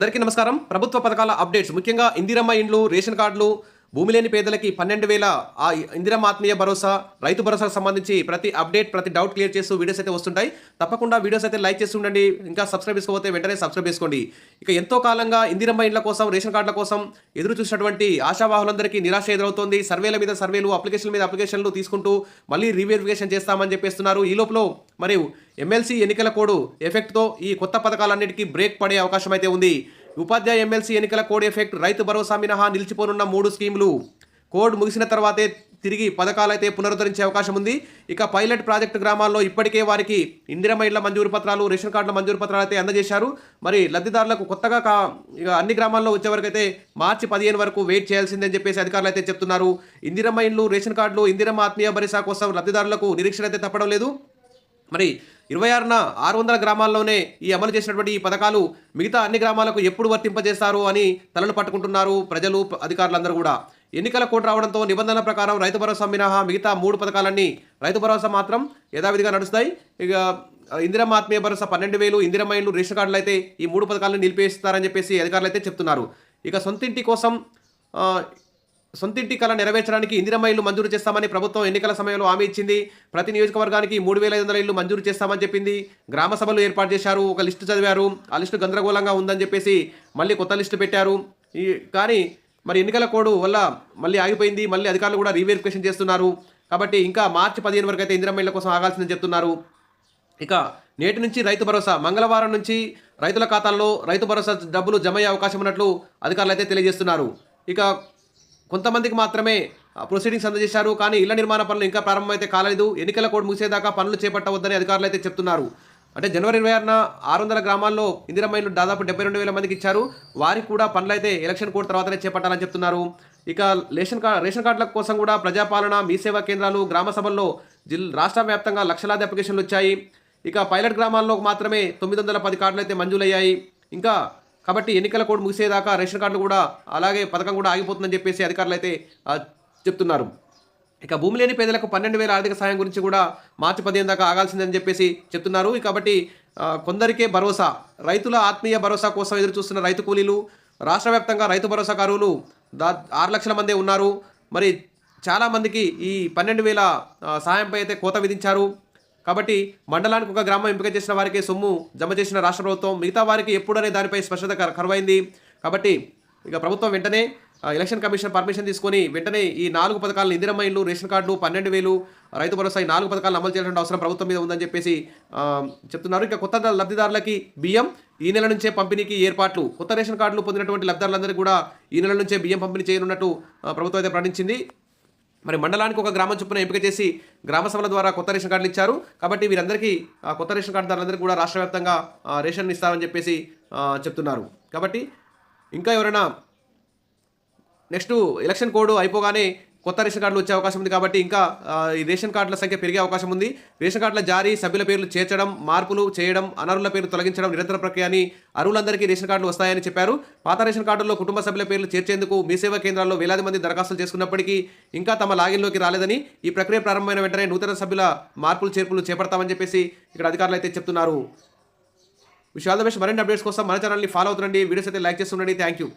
అందరికీ నమస్కారం. ప్రభుత్వ పథకాల అప్డేట్స్. ముఖ్యంగా ఇందిరమ్మ ఇండ్లు రేషన్ కార్డులు భూమి లేని పేదలకి పన్నెండు వేల ఆ ఇందిరం ఆత్మీయ భరోసా రైతు భరోసాకు సంబంధించి ప్రతి అప్డేట్ ప్రతి డౌట్ క్లియర్ చేస్తూ వీడియోస్ అయితే వస్తుంటాయి. తప్పకుండా వీడియోస్ అయితే లైక్ చేసి ఉండండి. ఇంకా సబ్స్క్రైబ్ చేసుకోకపోతే వెంటనే సబ్స్క్రైబ్ చేసుకోండి. ఇక ఎంతో కాలంగా ఇందిరమ్మ ఇండ్ల కోసం రేషన్ కార్డుల కోసం ఎదురు చూసినటువంటి ఆశావాహులందరికీ నిరాశ ఎదురవుతోంది. సర్వేల మీద సర్వేలు అప్లికేషన్ల మీద అప్లికేషన్లు తీసుకుంటూ మళ్ళీ రీవెరిఫికేషన్ చేస్తామని చెప్పేస్తున్నారు. ఈ లోపల మరియు ఎమ్మెల్సీ ఎన్నికల కోడ్ ఎఫెక్ట్తో ఈ కొత్త పథకాలన్నిటికీ బ్రేక్ పడే అవకాశం అయితే ఉంది. ఉపాధ్యాయ ఎమ్మెల్సీ ఎన్నికల కోడ్ ఎఫెక్ట్ రైతు భరోసా మినహా నిలిచిపోనున్న మూడు స్కీములు. కోడ్ ముగిసిన తర్వాతే తిరిగి పథకాలైతే పునరుద్ధరించే అవకాశం ఉంది. ఇక పైలట్ ప్రాజెక్టు గ్రామాల్లో ఇప్పటికే వారికి ఇందిరమ ఇళ్ళ మంజూరు పత్రాలు రేషన్ కార్డుల మంజూరు పత్రాలు అయితే అందజేశారు. మరి లబ్ధిదారులకు కొత్తగా కా ఇక అన్ని గ్రామాల్లో వచ్చేవరకైతే అయితే మార్చి పదిహేను వరకు వెయిట్ చేయాల్సిందని చెప్పేసి అధికారులు అయితే చెప్తున్నారు. ఇందిరమ్మ ఇండ్లు రేషన్ కార్డులు ఇందిరమ్మ ఆత్మీయ భరిసా కోసం లబ్ధిదారులకు నిరీక్షణ అయితే తప్పడం లేదు. మరి ఇరవై ఆరున ఆరు వందల గ్రామాల్లోనే ఈ అమలు చేసినటువంటి ఈ పథకాలు మిగతా అన్ని గ్రామాలకు ఎప్పుడు వర్తింపజేస్తారు అని తలలు పట్టుకుంటున్నారు ప్రజలు అధికారులందరూ కూడా. ఎన్నికల కోడ్ రావడంతో నిబంధనల ప్రకారం రైతు భరోసా మినహా మిగతా మూడు పథకాలన్నీ రైతు భరోసా మాత్రం యథావిధిగా నడుస్తాయి. ఇక ఇందిరమ్మ ఆత్మీయ భరోసా పన్నెండు వేలు ఇందిరమ్మ ఇల్లు రేషన్ కార్డులు అయితే ఈ మూడు పథకాలను నిలిపేస్తారని చెప్పేసి అధికారులు అయితే చెప్తున్నారు. ఇక సొంతింటి కోసం సొంతింటి కళ నెరవేర్చడానికి ఇందిరమ్మ ఇల్లు మంజూరు చేస్తామని ప్రభుత్వం ఎన్నికల సమయంలో హామీ ఇచ్చింది. ప్రతి నియోజకవర్గానికి మూడు వేల ఐదు వందల ఇల్లు మంజూరు చేస్తామని చెప్పింది. గ్రామ సభలు ఏర్పాటు చేశారు. ఒక లిస్టు చదివారు. ఆ లిస్టు గందరగోళంగా ఉందని చెప్పేసి మళ్ళీ కొత్త లిస్టు పెట్టారు. ఈ కానీ మరి ఎన్నికల కోడ్ వల్ల మళ్ళీ ఆగిపోయింది. మళ్ళీ అధికారులు కూడా రీవెరిఫికేషన్ చేస్తున్నారు. కాబట్టి ఇంకా మార్చి పదిహేను వరకు అయితే ఇందిరమ్మ ఇళ్ళ కోసం ఆగాల్సిందని చెప్తున్నారు. ఇక నేటి నుంచి రైతు భరోసా మంగళవారం నుంచి రైతుల ఖాతాల్లో రైతు భరోసా డబ్బులు జమ అయ్యే అవకాశం ఉన్నట్లు అధికారులు అయితే తెలియజేస్తున్నారు. ఇక కొంతమందికి మాత్రమే ప్రొసీడింగ్స్ అందజేశారు కానీ ఇళ్ళ నిర్మాణ పనులు ఇంకా ప్రారంభమైతే కాలేదు. ఎన్నికల కోడ్ ముగిసేదాకా పనులు చేపట్టవద్దని అధికారులు అయితే చెప్తున్నారు. అంటే జనవరి ఇరవై ఆరున ఆరు వందల గ్రామాల్లో ఇందిరమైలు దాదాపు డెబ్బై రెండు వేల మందికి ఇచ్చారు. వారికి కూడా పనులు అయితే ఎలక్షన్ కోడ్ తర్వాతనే చేపట్టాలని చెప్తున్నారు. ఇక రేషన్ కార్డు రేషన్ కార్డుల కోసం కూడా ప్రజాపాలన మీ సేవా కేంద్రాలు గ్రామ సభల్లో జిల్ రాష్ట్ర వ్యాప్తంగా లక్షలాది అప్లికేషన్లు వచ్చాయి. ఇక పైలట్ గ్రామాల్లో మాత్రమే తొమ్మిది వందల పది కార్డులు అయితే మంజూరయ్యాయి. ఇంకా కాబట్టి ఎన్నికల కోడ్ ముగిసేదాకా రేషన్ కార్డులు కూడా అలాగే పథకం కూడా ఆగిపోతుందని చెప్పేసి అధికారులు అయితే చెప్తున్నారు. ఇక భూమి లేని పేదలకు పన్నెండు వేల ఆర్థిక సాయం గురించి కూడా మార్చి పదిహేను దాకా ఆగాల్సిందని చెప్పేసి చెప్తున్నారు. కాబట్టి కొందరికే భరోసా రైతుల ఆత్మీయ భరోసా కోసం ఎదురు చూస్తున్న రైతు కూలీలు రాష్ట్ర వ్యాప్తంగా రైతు భరోసాకారులు దా ఆరు లక్షల మందే ఉన్నారు. మరి చాలామందికి ఈ పన్నెండు వేల సాయంపై అయితే కోత విధించారు. కాబట్టి మండలానికి ఒక గ్రామం ఎంపిక చేసిన వారికి సొమ్ము జమ చేసిన రాష్ట్ర ప్రభుత్వం మిగతా వారికి ఎప్పుడనే దానిపై స్పష్టత కరువైంది. కాబట్టి ఇక ప్రభుత్వం వెంటనే ఎలక్షన్ కమిషన్ పర్మిషన్ తీసుకొని వెంటనే ఈ నాలుగు పథకాలను ఇందిరమ్మ ఇల్లు రేషన్ కార్డులు పన్నెండు వేలు రైతు భరోసా ఈ నాలుగు పథకాలను అమలు చేయాల్సిన అవసరం ప్రభుత్వం మీద ఉందని చెప్పేసి చెప్తున్నారు. ఇక కొత్త లబ్ధిదారులకి బియ్యం ఈ నెల నుంచే పంపిణీకి ఏర్పాట్లు. కొత్త రేషన్ కార్డులు పొందినటువంటి లబ్ధిదారులందరికీ కూడా ఈ నెల నుంచే బియ్యం పంపిణీ చేయనున్నట్టు ప్రభుత్వం అయితే ప్రకటించింది. మరి మండలానికి ఒక గ్రామం చొప్పున ఎంపిక చేసి గ్రామ సభల ద్వారా కొత్త రేషన్ కార్డులు ఇచ్చారు. కాబట్టి వీరందరికీ కొత్త రేషన్ కార్డుదారులందరికీ కూడా రాష్ట్ర వ్యాప్తంగా రేషన్ ఇస్తారని చెప్పేసి చెప్తున్నారు. కాబట్టి ఇంకా ఎవరైనా నెక్స్ట్ ఎలక్షన్ కోడ్ అయిపోగానే కొత్త రేషన్ కార్డులు వచ్చే అవకాశం ఉంది కాబట్టి ఇంకా ఈ రేషన్ కార్డుల సంఖ్య పెరిగే అవకాశం ఉంది. రేషన్ కార్డుల జారీ సభ్యుల పేర్లు చేర్చడం మార్పులు చేయడం అనర్హుల పేర్లు తొలగించడం నిరంతర ప్రక్రియ అని అర్హులందరికీ రేషన్ కార్డులు వస్తాయని చెప్పారు. పాత రేషన్ కార్డుల్లో కుటుంబ సభ్యుల పేర్లు చేర్చేందుకు మీ సేవా కేంద్రాల్లో వేలాది మంది దరఖాస్తులు చేసుకున్నప్పటికీ ఇంకా తమ లాగిన్లోకి రాలేదని ఈ ప్రక్రియ ప్రారంభమైన వెంటనే నూతన సభ్యుల మార్పులు చేర్పులు చేపడతామని చెప్పేసి ఇక్కడ అధికారులు అయితే చెప్తున్నారు. విషయాల మరిన్ని అప్డేట్స్ కోసం మన ఛానల్ని ఫాలో అవుతుండండి. వీడియోస్ అయితే లైక్ చేస్తుండండి. Thank you.